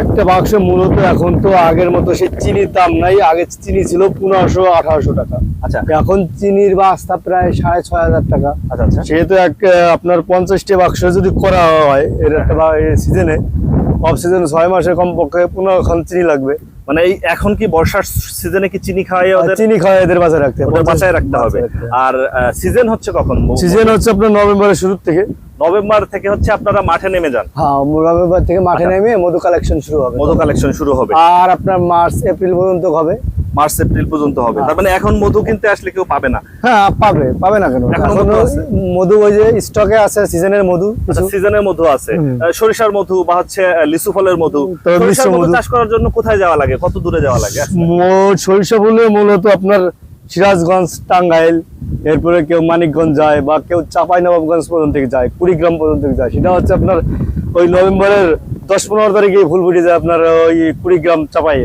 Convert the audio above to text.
একটা বাক্স মূলত এখন তো আগের মতো সেই চিনির দাম নাই। আগে চিনি ছিল পনেরোশো আঠারোশো টাকা। আচ্ছা। এখন চিনির বাস্তা প্রায় সাড়ে ছয় হাজার টাকা। আচ্ছা আচ্ছা। সেহেতু এক আপনার পঞ্চাশটি বাক্স যদি করা হয় এর একটা সিজনে অফ সিজনে ছয় মাসে কমপক্ষে পনেরো খান চিনি লাগবে। মানে এই এখন কি বর্ষার সিজনে কি চিনি খাওয়াই ওদের? চিনি খাওয়া এদের বাজারে রাখতে বাঁচায় রাখতে হবে। আর সিজন হচ্ছে কখন? সিজন হচ্ছে আপনার নভেম্বরের শুরুর থেকে। নভেম্বর থেকে হচ্ছে আপনারা মাঠে নেমে যান। হ্যাঁ নভেম্বর থেকে মাঠে আচ্ছা। নেমে মধু কালেকশন শুরু হবে। মধু কালেকশন শুরু হবে। আর আপনার মার্চ এপ্রিল পর্যন্ত হবে। মার্চ এপ্রিল পর্যন্ত হবে। তার মানে এখন মধু কিনতে আসলে কেউ পাবে না। হ্যাঁ পাবে পাবে না কেন? মধু ওই যে স্টকে আছে সিজনের মধু সিজনের মধু আছে। সরিষার মধু বা হচ্ছে লিচু ফলের মধু। তো সরিষার মধু। চাষ করার জন্য কোথায় যাওয়া লাগে? কত দূরে যাওয়া লাগে? সরিষা ফুলে মূলত আপনার সিরাজগঞ্জ, টাঙ্গাইল, এরপরে কেউ মানিকগঞ্জ যায় বা কেউ চাপাই নবাবগঞ্জ পর্যন্ত যায়, কুড়িগ্রাম পর্যন্ত যায়। সেটা হচ্ছে আপনার ওই নভেম্বরের দশ পনেরো তারিখে ফুল ফুটে যায় আপনার ওই কুড়িগ্রাম চাপাইয়ে।